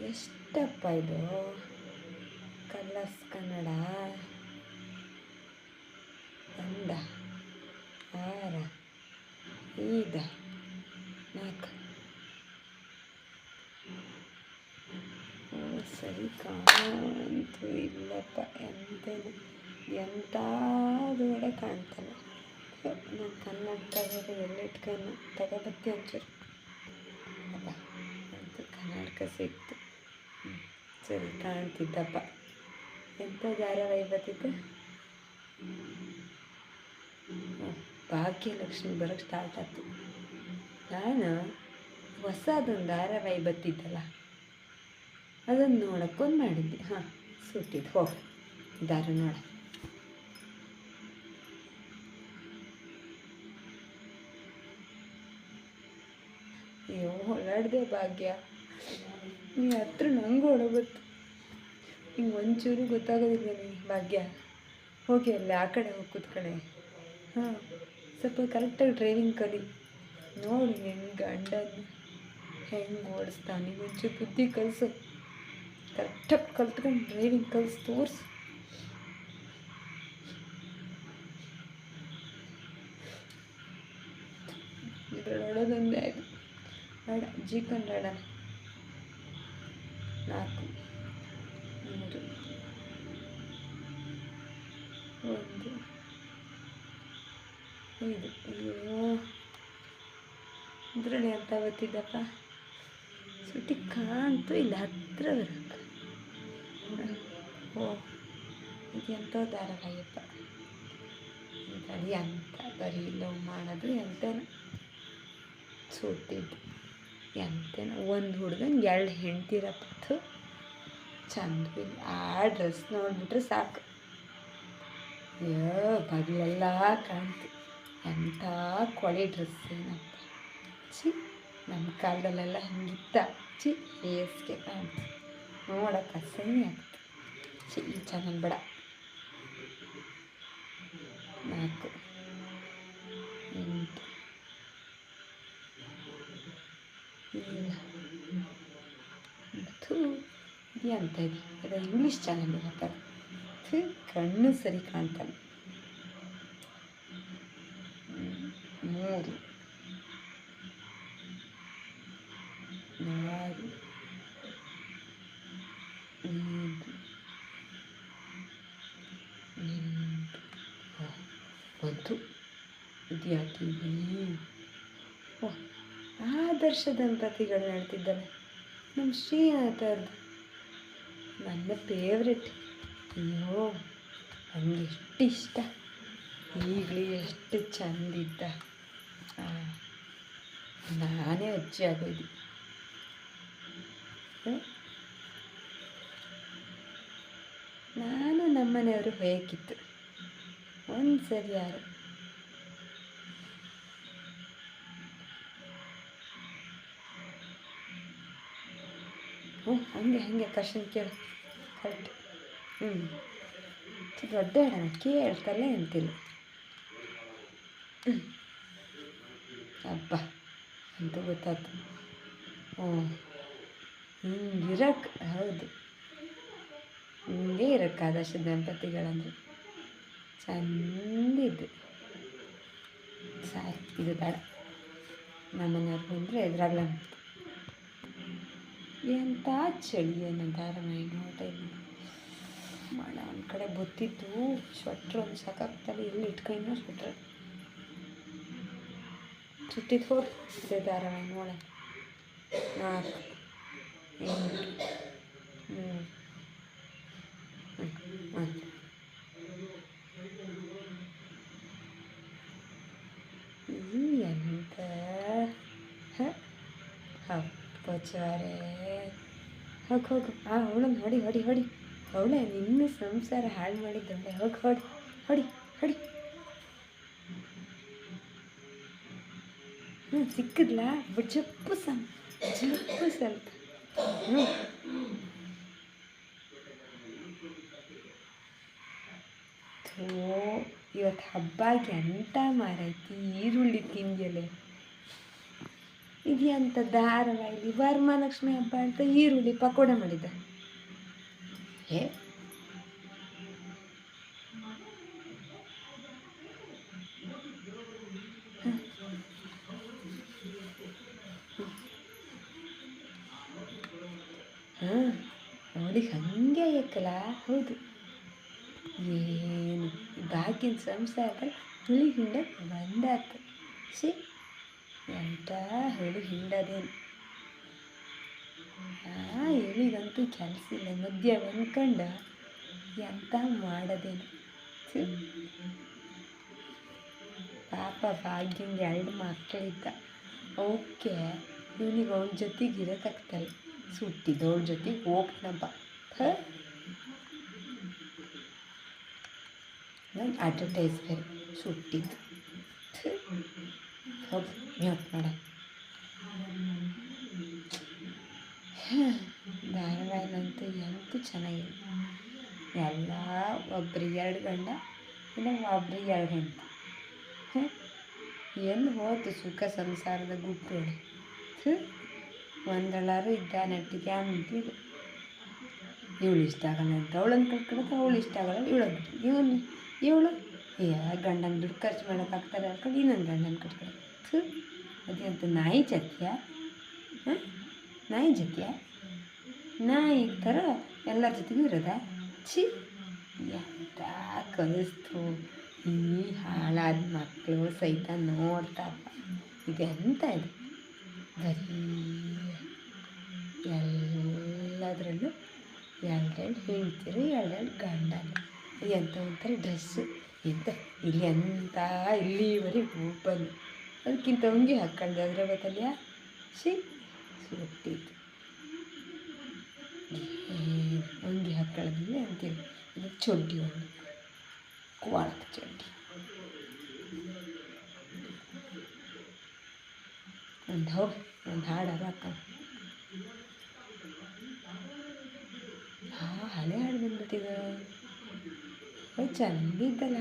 ಎಷ್ಟಪ್ಪ ಇದು? ಕಲರ್ಸ್ ಕನ್ನಡ. ಅಂದ ಆರ ಈದ ನಾಲ್ಕು. ಸರಿ ಕಾಣಂತೂ. ಇಲ್ಲಪ್ಪ ಎಂತೇನು ಎಂಥದ್ದು ಕೂಡ ಕಾಣ್ತಲ್ಲ. ನಾನು ಕನ್ನಡ ತಗೋದು ಎಲ್ಲ ಇಟ್ಕೊಂಡು ತಗೋಬತ್ತಿ ಅಂತೂ ಕನ್ನಡಕ ಸಿಕ್ತು ಸರಿ. ಕಾಣ್ತಿದ್ದಪ್ಪ. ಎಂಥ ಧಾರಾವಾಹಿ ಹ್ಮ್. ಭಾಗ್ಯಲಕ್ಷ್ಮಿ ಬರೋಕ್ಕೆ ಸ್ಟಾರ್ಟ್ ಆಯ್ತು. ನಾನು ಹೊಸದೊಂದು ಧಾರಾವಾಹಿ ಬತ್ತಿದ್ದಲ್ಲ ಅದನ್ನು ನೋಡೋಕ್ಕೊಂದು ಮಾಡಿದ್ದೆ. ಹಾಂ ಸುಟ್ಟಿದ್ದು ಹೋಗಿ ದಾರ ನೋಡ. ಅಯ್ಯೋ ಹೊರಡ್ದೆ ಭಾಗ್ಯ. ನೀ ಹತ್ರ ನಂಗೂ ಹೊಡಬತ್ತು ಹಿಂಗೆ ಒಂಚೂರು ಗೊತ್ತಾಗೋದಿಲ್ಲ ನೀ ಭಾಗ್ಯ. ಹೋಗಿ ಅಲ್ಲಿ ಆ ಕಡೆ ಹೋಗಿ ಕೂತ್ಕಡೆ ಹಾಂ, ಸ್ವಲ್ಪ ಕರೆಕ್ಟಾಗಿ ಡ್ರೈವಿಂಗ್ ಕಲಿ. ನೋಡಿ ಹೆಂಗೆ ಗಂಡನ ಹೆಂಗೆ ಓಡಿಸ್ತಾನೆ ಒಂಚೂರು ಬುದ್ಧಿ ಕಲಿಸು. ಕರೆಕ್ಟಾಗಿ ಕಲ್ತ್ಕೊಂಡು ಡ್ರೈವಿಂಗ್ ಕಲಿಸಿ, ತೋರಿಸು. ಇದ್ರಲ್ಲಿ ಹೊಡೋದೊಂದೇ ಆಯ್ತು. ಬೇಡ ಜೀಕನ್ ಆಡೋಣ ಐದು ಅಯ್ಯೋ. ಇದರಲ್ಲಿ ಅಂತ ಗೊತ್ತಿದ್ದಪ್ಪ ಸುಟ್ಟಿ ಕಾಣ್ತು ಇಲ್ಲ, ಹತ್ರ ಬರೋಕೆ ಓ, ಇದು ಎಂಥ ಧಾರಾವಾಹಿಯಪ್ಪ. ಬರೀ ಅಂತ, ಬರೀ ಲವ್ ಮಾಡೋದು ಎಂತೇನ. ಸುಟ್ಟಿದ್ದು ಎಂತೇನ. ಒಂದು ಹುಡ್ಗಂಗೆ ಎರಡು ಹೆಂಡ್ತಿರಪ್ಪತ್ತು ಚಂದ ಆ ಡ್ರೆಸ್ ನೋಡಿಬಿಟ್ರೆ ಸಾಕು. ಅಯ್ಯೋ, ಬಗಲೆಲ್ಲ ಕಾಣ್ತು. ಎಂಥ ಕೊಳೆ ಡ್ರೆಸ್ ಏನಪ್ಪ ಛಿ ನಮ್ಮ ಕಾಲದಲ್ಲೆಲ್ಲ ಹಂಗಿತ್ತ. ಚಿ ಏಸ್ಗೆ ಕಾಣ್ತು ನೋಡಕ್ಕೆ ಅಸಹ್ಯ ಆಗ್ತು ಚಿ ಈ ಚಾನಲ್ ಬೇಡ. ನಾಲ್ಕು, ಎಂಟು ಥೂ ಇದೆ ಅಂತ ಇದೆ. ಅದು ಇಂಗ್ಲೀಷ್ ಚಾನಲ್ ಹಾಕ್ತಾರೆ ಥೂ ಕಣ್ಣು ಸರಿ ಕಾಣ್ತಾನೆ ಮೂರು ನಾಲ್ಕು ಐದು ಎಂಟು ಒಂದು ಇದು ಓ ಆದರ್ಶ ದಂಪತಿಗಳು ಹೇಳ್ತಿದ್ದಾರೆ ನಮ್ಮ ಶ್ರೀನಾಥದ್ದು ನನ್ನ ಫೇವ್ರೆಟ್ ಅಯ್ಯೋ ನನಗೆ ಎಷ್ಟು ಇಷ್ಟ. ಈಗಲೂ ಎಷ್ಟು ಚಂದಿದ್ದ ನಾನೇ ಅಜ್ಜಿ ಆಗೋದು? ನಾನು ನಮ್ಮನೆಯವರು ಬೇಕಿತ್ತು ಒಂದು ಸರಿ ಯಾರು? ಹ್ಞೂ ಹಂಗೆ ಹಂಗೆ ಕಷ್ಟ ಕೇಳು. ಕರೆಕ್ಟ್ ಹ್ಞೂ ದೊಡ್ಡ ಕೇಳ್ತಲ್ಲೇ ಕೇಳ್ತಲೇ ಅಂತಿಲ್ಲ. ಹ್ಞೂ ಅಬ್ಬ, ಅಂತ ಗೊತ್ತಾಯ್ತು. ಹ್ಞೂ. ಹಿಂಗಿರಕ್ಕೆ ಹೌದು. ಹಿಂಗೆ ಇರಕ್ಕೆ ಆದಷ್ಟು ದಂಪತಿಗಳಂದ್ರೆ ಚಂದಿದ್ದು ಸಾರಿ ಇದು ಬೇಡ. ನಮ್ಮನೆಯವ್ರು ಬಂದರೆ ಎದುರಾಗಲ ಎಂಥ ಚಳಿ ಏನೋ ಧಾರಾವಾಹಿ ನೋಡ್ತಾ ಇದ್ದೀನಿ. ಮಳೆ ಒಂದು ಕಡೆ ಬತ್ತಿತ್ತು ಸ್ವೆಟ್ರ್ ಒಂದು ಸಾಕಾಗ್ತದೆ ಎಲ್ಲಿ ಇಟ್ಕೊಂಡು ಸ್ವೆಟ್ರ್ ಸುತ್ತಿದ್ದು ಹೋಗಿ ಇದೆ ಧಾರಾವಾಹಿ ನೋಡಿ. ನಾಲ್ಕು, ಎಂಟು ಮೂರು ಒಂದು ಈ ಎಂತ? ಹಬ್ಬಚಾರೆ. ಹೋಗಿ, ಹೋಗು. ಆ, ಅವಳನ್ನು ಹೊಡಿ ಹೊಡಿ ಹೊಡಿ. ಅವಳೇ ನಿನ್ನ ಸಂಸಾರ ಹಾಳು ಮಾಡಿದ್ದವಳೆ ಹೋಗಿ, ಹೊಡಿ ಹೊಡಿ. ಹ್ಞೂ ಸಿಕ್ಕಿದ್ಲ? ಜಪ್ಪು ಸಮ ಜಪ್ಪು ಸ್ವಲ್ಪ ಹ್ಞೂ ಥೋ ಇವತ್ತು ಹಬ್ಬಕ್ಕೆ ಎಂಥ ಮಾರೈತಿ? ಈರುಳ್ಳಿ ತಿಂದ್ಯಲೆ. ಇದೆಯಂತ ಧಾರಾವಾಹಿಲಿ ವರಮಹಾಲಕ್ಷ್ಮಿ ಹಬ್ಬ ಅಂತ ಈರುಳ್ಳಿ ಪಕೋಡ ಮಾಡಿದ್ದ. ಏ ಹಾಂ ನೋಡಿ ಹಾಗೆ ಏಕಲ ಹೌದು. ಏನು ಬಾಕಿನ ಸಂಸಾರ ಹುಳಿ ಹಿಂಡ ಬಂದಾತು. ಸಿ ಎಂತ ಹುಳಿ ಹಿಂಡದೇನು. ಆ ಕೆಲಸ ಇಲ್ಲ ಮಧ್ಯ ಅಂದ್ಕೊಂಡ ಎಂತ ಮಾಡೋದೇನು. ಪಾಪ ಭಾಗ್ಯಂಗೆ ಎರಡು ಮಕ್ಕಳಿದ್ದ. ಅವಕ್ಕೆ ಇವನಿಗೆ ಅವನ ಜೊತೆಗೆ ಇರೋಕ್ಕಾಗ್ತಾಯಿಲ್ಲ ಸುಟ್ಟಿದ್ದವಳ ಜೊತೆಗೆ ಹೋಗ್ನಪ್ಪ ಹಾಂ? ನಾನು ಅಡ್ವರ್ಟೈಸ್ ಬೇರೆ ಸುಟ್ಟಿದ್ದು ಹೌದು ಮ್ಯೂಟ್ ಮಾಡ. ಧಾರಾವಾಹಿಲಂತೂ ಎಂತೂ ಚೆನ್ನಾಗಿಲ್ಲ. ಎಲ್ಲ ಒಬ್ರಿಗೆ ಎರಡು ಗಂಡ ಇಲ್ಲ ಒಬ್ರಿಗೆ ಎರಡು ಹೆಂಡತಿ. ಎಲ್ಲಿ ಹೋಯ್ತು ಸುಖ, ಸಂಸಾರದ ಗುಟ್ಟೋಳಿ ಒಂದಳಾರು ಇದ್ದ ನೆಟ್ಟಿಗೆ ಅಂತಿದ್ದು ಇವಳು ಇಷ್ಟ ಆಗಲ್ಲ ಅಂತ ಅವಳನ್ನು ಕಟ್ಕೊಳಕ್ಕೆ ಅವಳು ಇಷ್ಟ ಆಗಲ್ಲ ಇವಳು ಇವನು, ಇವಳು? ಏ ಗಂಡನ ದುಡ್ಡು ಖರ್ಚು ಮಾಡೋಕ್ಕಾಗ್ತಾರೆ ಅನ್ಕೊಂಡು ಇನ್ನೊಂದು ಗಂಡನ ಕಟ್ಕೊಳ್ಳೋದು ಅದೇ ಅಂತ ನಾಯಿ ಜತ್ಯ? ಹಾಂ? ನಾಯಿ ಜತ್ಯ? ನಾಯಿ ಥರ ಎಲ್ಲರ ಜೊತೆಗೂ ಇರೋದ? ಛೀ, ಎಂತ ಕಲಿಸ್ತು ಈ ಹಾಳಾದ ಮಕ್ಕಳು ಸಹಿತ ನೋಡ್ತಾಪ ಇದೆಂತ ಇದು? ಬರೀ ಎಲ್ಲದರಲ್ಲೂ ಎರಡೆರಡು ಹೆಂಡ್ತಿರು ಎರಡೆರಡು ಗಂಡನ ಎಂಥ ಒಂಥರ ಡ್ರೆಸ್ಸು ಎಂತ? ಇಲ್ಲಿ ಎಂಥ ಇಲ್ಲಿವರೆಗೆ ಒಬ್ಬನು ಅದಕ್ಕಿಂತ ಉಂಗಿ ಹಾಕ್ಕೊಂಡೆ. ಅದ್ರ ಬದಲಿಯ ಸಿ ಸುಟ್ಟಿತ್ತು ಏ, ಅಂಗಿ ಹಾಕ್ಕೊಳ್ಳೋದಿಲ್ಲ ಅಂತೀವಿ ಇದು ಚಡ್ಡಿ ಒಂದು. ಕುವಾಳದ ಚಡ್ಡಿ. ಒಂದು ಹೋಗಿ ಒಂದು ಹಾಡಾರ ಹಾಕೊಂಡು ಹಾಂ ಹಳೆ ಹಾಡು ಬಂದ್ಬಿಟ್ಟಿದೆ ಅದು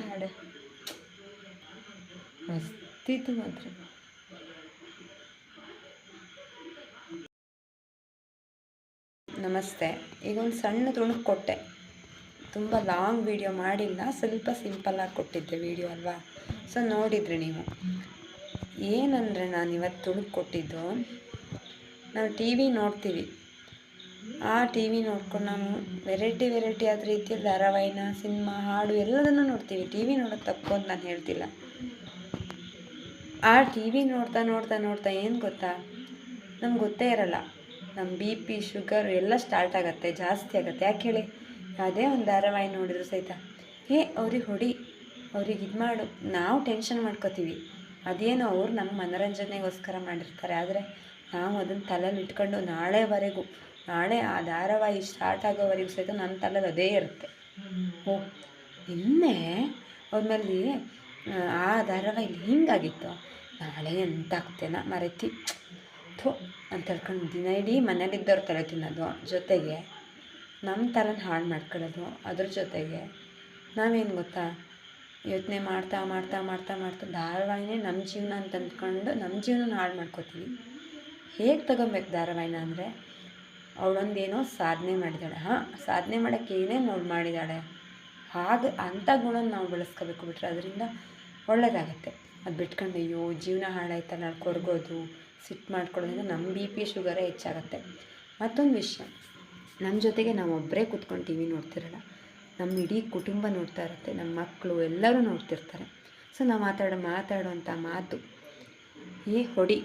ಹಾಡು. ಮಸ್ತಿತ್ತು ಮಾತ್ರ. ನಮಸ್ತೆ. ಈಗ ಒಂದು ಸಣ್ಣ ತುಣುಕು ಕೊಟ್ಟೆ. ತುಂಬ ಲಾಂಗ್ ವಿಡಿಯೋ ಮಾಡಿಲ್ಲ, ಸ್ವಲ್ಪ ಸಿಂಪಲ್ಲಾಗಿ ಕೊಟ್ಟಿದ್ದೆ ವಿಡಿಯೋ ಅಲ್ವಾ? ಸೊ ನೋಡಿದ್ರಿ ನೀವು. ಏನಂದರೆ ನಾನು ಇವತ್ತು ತುಣುಕು ಕೊಟ್ಟಿದ್ದು? ನಾವು ಟಿ ವಿ ನೋಡ್ತೀವಿ. ಆ ಟಿ ವಿ ನೋಡ್ಕೊಂಡು ನಾನು ವೆರೈಟಿ ವೆರೈಟಿ ಆದ ರೀತಿಯ ಧಾರಾವಾಹಿನ, ಸಿನಿಮಾ, ಹಾಡು ಎಲ್ಲದನ್ನು ನೋಡ್ತೀವಿ. ಟಿ ವಿ ನೋಡೋದು ತಪ್ಪು ಅಂತ ನಾನು ಹೇಳ್ತಿಲ್ಲ. ಆ ಟಿ ವಿ ನೋಡ್ತಾ ನೋಡ್ತಾ ನೋಡ್ತಾ ಏನು ಗೊತ್ತಾ? ನಮ್ಗೆ ಗೊತ್ತೇ ಇರಲ್ಲ. ನಮ್ಮ ಬಿ ಪಿ, ಶುಗರ್ ಎಲ್ಲ ಸ್ಟಾರ್ಟ್ ಆಗುತ್ತೆ, ಜಾಸ್ತಿ ಆಗುತ್ತೆ. ಯಾಕೆ ಹೇಳಿ? ಅದೇ ಒಂದು ಧಾರಾವಾಹಿ ನೋಡಿದ್ರು ಸಹಿತ. ಹೇ, ಅವ್ರಿಗೆ ಹೊಡಿ. ಅವ್ರಿಗೆ ಇದು ಮಾಡು. ನಾವು ಟೆನ್ಷನ್ ಮಾಡ್ಕೋತೀವಿ. ಅದೇನೋ ಅವ್ರು ನಮ್ಮ ಮನೋರಂಜನೆಗೋಸ್ಕರ ಮಾಡಿರ್ತಾರೆ. ಆದರೆ ನಾವು ಅದನ್ನು ತಲೆಯಲ್ಲಿ ಇಟ್ಕೊಂಡು ನಾಳೆವರೆಗೂ ನಾಳೆ ಆ ಧಾರಾವಾಹಿ ಸ್ಟಾರ್ಟ್ ಆಗೋವರೆಗೂ ಸಹಿತ ನನ್ನ ತಲೆಯಲ್ಲಿ ಅದೇ ಇರುತ್ತೆ. ಓ, ನಿನ್ನೆ ಅವ್ರಲ್ಲಿ ಆ ಧಾರಾವಾಹಿಲಿ ಹಿಂಗಾಗಿತ್ತು? ನಾಳೆ ಎಂತ ಆಗ್ತೇನ ಮರೆತಿ. ಥೋ, ಅಂತ ಹೇಳ್ಕೊಂಡು ದಿನ ಇಡೀ ಮನೇಲಿದ್ದವ್ರು ತಲೆ ತಿನ್ನೋದು, ಜೊತೆಗೆ ನಮ್ಮ ಥರನ ಹಾಳು ಮಾಡ್ಕೊಳ್ಳೋದು, ಅದ್ರ ಜೊತೆಗೆ ನಾವೇನು ಗೊತ್ತಾ? ಯೋಚನೆ ಮಾಡ್ತಾ ಮಾಡ್ತಾ ಮಾಡ್ತಾ ಮಾಡ್ತಾ ಧಾರಾವಾಹಿನೇ ನಮ್ಮ ಜೀವನ ಅಂತ ಅಂದ್ಕೊಂಡು ನಮ್ಮ ಜೀವನ ಹಾಳು ಮಾಡ್ಕೋತೀವಿ. ಹೇಗೆ ತಗೊಬೇಕು ಧಾರಾವಾಹಿನ ಅಂದರೆ? ಅವಳೊಂದೇನೋ ಸಾಧನೆ ಮಾಡಿದಾಳೆ. ಹಾಂ, ಸಾಧನೆ ಮಾಡೋಕ್ಕೆ ಏನೇನು ಅವಳು ಮಾಡಿದ್ದಾಳೆ ಹಾಗೆ ಅಂಥ ಗುಣ ನಾವು ಬೆಳೆಸ್ಕೋಬೇಕು ಬಿಟ್ರೆ ಅದರಿಂದ ಒಳ್ಳೆಯದಾಗತ್ತೆ ಅದು ಬಿಟ್ಕೊಂಡು ಅಯ್ಯೋ, ಜೀವನ ಹಾಳಾಯ್ತಲ್ಲ ಕೊರಗೋದು, ಸಿಟ್ಟು ಮಾಡ್ಕೊಳ್ಳೋದ್ರಿಂದ ನಮ್ಮ ಬಿ ಪಿ ಶುಗರೇ ಹೆಚ್ಚಾಗುತ್ತೆ. ಮತ್ತೊಂದು ವಿಷಯ. ನಮ್ಮ ಜೊತೆಗೆ ನಾವು ಒಬ್ಬರೇ ಕುತ್ಕೊಂಡು ಟಿ ವಿ ನೋಡ್ತಿರಲ್ಲ ನಮ್ಮ ಇಡೀ ಕುಟುಂಬ ನೋಡ್ತಾ ಇರುತ್ತೆ ನಮ್ಮ ಮಕ್ಕಳು ಎಲ್ಲರೂ ನೋಡ್ತಿರ್ತಾರೆ. ಸೊ, ನಾವು ಮಾತಾಡೋ ಮಾತಾಡೋವಂಥ ಮಾತು ಏ ಹೊಡಿ,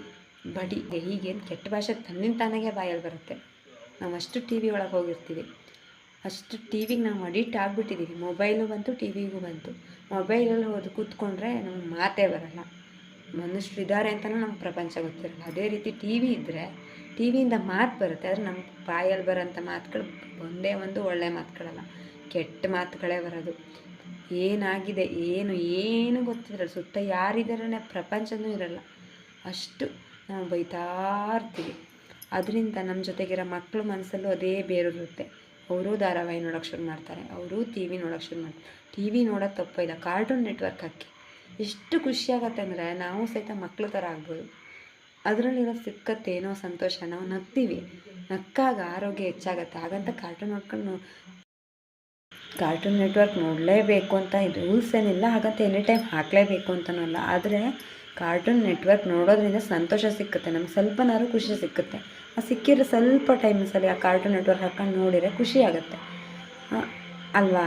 ಬಡಿ ಹೀಗೇನು ಕೆಟ್ಟ ಭಾಷೆ ತನ್ನಿಂದ ತಾನಾಗೆ ಬಾಯಲ್ಲಿ ಬರುತ್ತೆ. ನಾವು ಅಷ್ಟು ಟಿ ವಿ ಒಳಗೆ ಹೋಗಿರ್ತೀವಿ. ಅಷ್ಟು ಟಿ ವಿಗೆ ನಾವು ಅಡಿಕ್ಟ್ ಆಗಿಬಿಟ್ಟಿದ್ದೀವಿ. ಮೊಬೈಲು ಬಂತು ಟಿ ವಿಗೂ ಬಂತು. ಮೊಬೈಲಲ್ಲಿ ಹೋದು ಕೂತ್ಕೊಂಡ್ರೆ ನಮ್ಗೆ ಮಾತೇ ಬರಲ್ಲ. ಮನುಷ್ಯರು ಇದ್ದಾರೆ ಅಂತಲೂ ನಮ್ಗೆ ಪ್ರಪಂಚ ಗೊತ್ತಿರಲ್ಲ. ಅದೇ ರೀತಿ ಟಿ ವಿ ಇದ್ದರೆ ಟಿ ವಿಯಿಂದ ಮಾತು ಬರುತ್ತೆ. ಆದರೆ ನಮ್ಮ ಬಾಯಲ್ಲಿ ಬರೋಂಥ ಮಾತುಗಳು ಒಂದೇ ಒಂದು ಒಳ್ಳೆಯ ಮಾತುಗಳಲ್ಲ. ಕೆಟ್ಟ ಮಾತುಗಳೇ ಬರೋದು. ಏನಾಗಿದೆ, ಏನು ಏನು ಗೊತ್ತಿರಲ್ಲ. ಸುತ್ತ ಯಾರಿದ್ದಾರೆ ಪ್ರಪಂಚನೂ ಇರಲ್ಲ. ಅಷ್ಟು ನಾವು ಬೈತಾ ಇರ್ತೀವಿ. ಅದರಿಂದ ನಮ್ಮ ಜೊತೆಗಿರೋ ಮಕ್ಕಳು ಮನಸ್ಸಲ್ಲೂ ಅದೇ ಬೇರಿರುತ್ತೆ. ಅವರೂ ಧಾರಾವಾಹಿ ನೋಡೋಕೆ ಶುರು ಮಾಡ್ತಾರೆ, ಅವರೂ ಟಿ ವಿ ನೋಡೋಕೆ ಶುರು ಮಾಡ್ತಾರೆ. ಟಿ ವಿ ನೋಡೋದು ತಪ್ಪಿಲ್ಲ, ಕಾರ್ಟೂನ್ ನೆಟ್ವರ್ಕ್ ಹಾಕಿ. ಎಷ್ಟು ಖುಷಿಯಾಗತ್ತೆ ಅಂದರೆ ನಾವು ಸಹಿತ ಮಕ್ಕಳ ಥರ ಆಗ್ಬೋದು. ಅದರಲ್ಲಿರೋ ಸಿಕ್ಕತ್ತೆ ಏನೋ ಸಂತೋಷ ನಾವು ನಗ್ತೀವಿ. ನಕ್ಕಾಗ ಆರೋಗ್ಯ ಹೆಚ್ಚಾಗತ್ತೆ. ಹಾಗಂತ ಕಾರ್ಟೂನ್ ನೋಡ್ಕೊಂಡು ಕಾರ್ಟೂನ್ ನೆಟ್ವರ್ಕ್ ನೋಡಲೇಬೇಕು ಅಂತ ರೂಲ್ಸ್ ಏನಿಲ್ಲ, ಹಾಗಂತ ಎನಿ ಟೈಮ್ ಹಾಕಲೇಬೇಕು ಅಂತನೂ ಅಲ್ಲ. ಆದರೆ ಕಾರ್ಟೂನ್ ನೆಟ್ವರ್ಕ್ ನೋಡೋದ್ರಿಂದ ಸಂತೋಷ ಸಿಕ್ಕುತ್ತೆ, ನಮ್ಗೆ ಸ್ವಲ್ಪನಾದ್ರೂ ಖುಷಿ ಸಿಕ್ಕುತ್ತೆ. ಆ ಸಿಕ್ಕಿರೋ ಸ್ವಲ್ಪ ಟೈಮ್ಸಲ್ಲಿ ಆ ಕಾರ್ಟೂನ್ ನೆಟ್ವರ್ಕ್ ಹಾಕೊಂಡು ನೋಡಿದರೆ ಖುಷಿ ಆಗುತ್ತೆ. ಅಲ್ವಾ?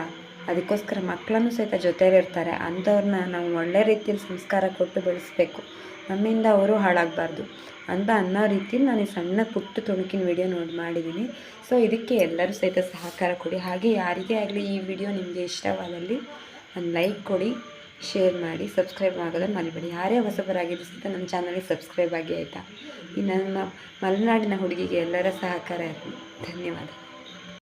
ಅದಕ್ಕೋಸ್ಕರ ಮಕ್ಕಳನ್ನು ಸಹಿತ ಜೊತೆಲಿರ್ತಾರೆ ಅಂಥವ್ರನ್ನ ನಾವು ಒಳ್ಳೆ ರೀತಿಯಲ್ಲಿ ಸಂಸ್ಕಾರ ಕೊಟ್ಟು ಬೆಳೆಸ್ಬೇಕು. ನಮ್ಮಿಂದ ಅವರು ಹಾಳಾಗಬಾರ್ದು. ಅಂತ ಅನ್ನೋ ರೀತಿಯಲ್ಲಿ ನಾನು ಈ ಸಣ್ಣ ಪುಟ್ಟ ತುಣುಕಿನ ವಿಡಿಯೋ ನೋಡಿ ಮಾಡಿದ್ದೀನಿ. ಸೊ ಇದಕ್ಕೆ ಎಲ್ಲರೂ ಸಹಿತ ಸಹಕಾರ ಕೊಡಿ. ಹಾಗೆ ಯಾರಿಗೇ ಆಗಲಿ ಈ ವಿಡಿಯೋ ನಿಮಗೆ ಇಷ್ಟವಾದಲ್ಲಿ ಒಂದು ಲೈಕ್ ಕೊಡಿ. ಶೇರ್ ಮಾಡಿ, ಸಬ್ಸ್ಕ್ರೈಬ್ ಆಗೋದನ್ನು ಮರಿಬೇಡಿ. ಯಾರೇ ಹೊಸಬರಾಗಿದ್ದು ಸಹಿತ ನಮ್ಮ ಚಾನಲ್ಗೆ ಸಬ್ಸ್ಕ್ರೈಬ್ ಆಗಿ, ಆಯಿತಾ? ಈ ನಮ್ಮ ಮಲೆನಾಡಿನ ಹುಡುಗಿಗೆ ಎಲ್ಲರ ಸಹಕಾರ. ಇರಲಿ ಧನ್ಯವಾದ.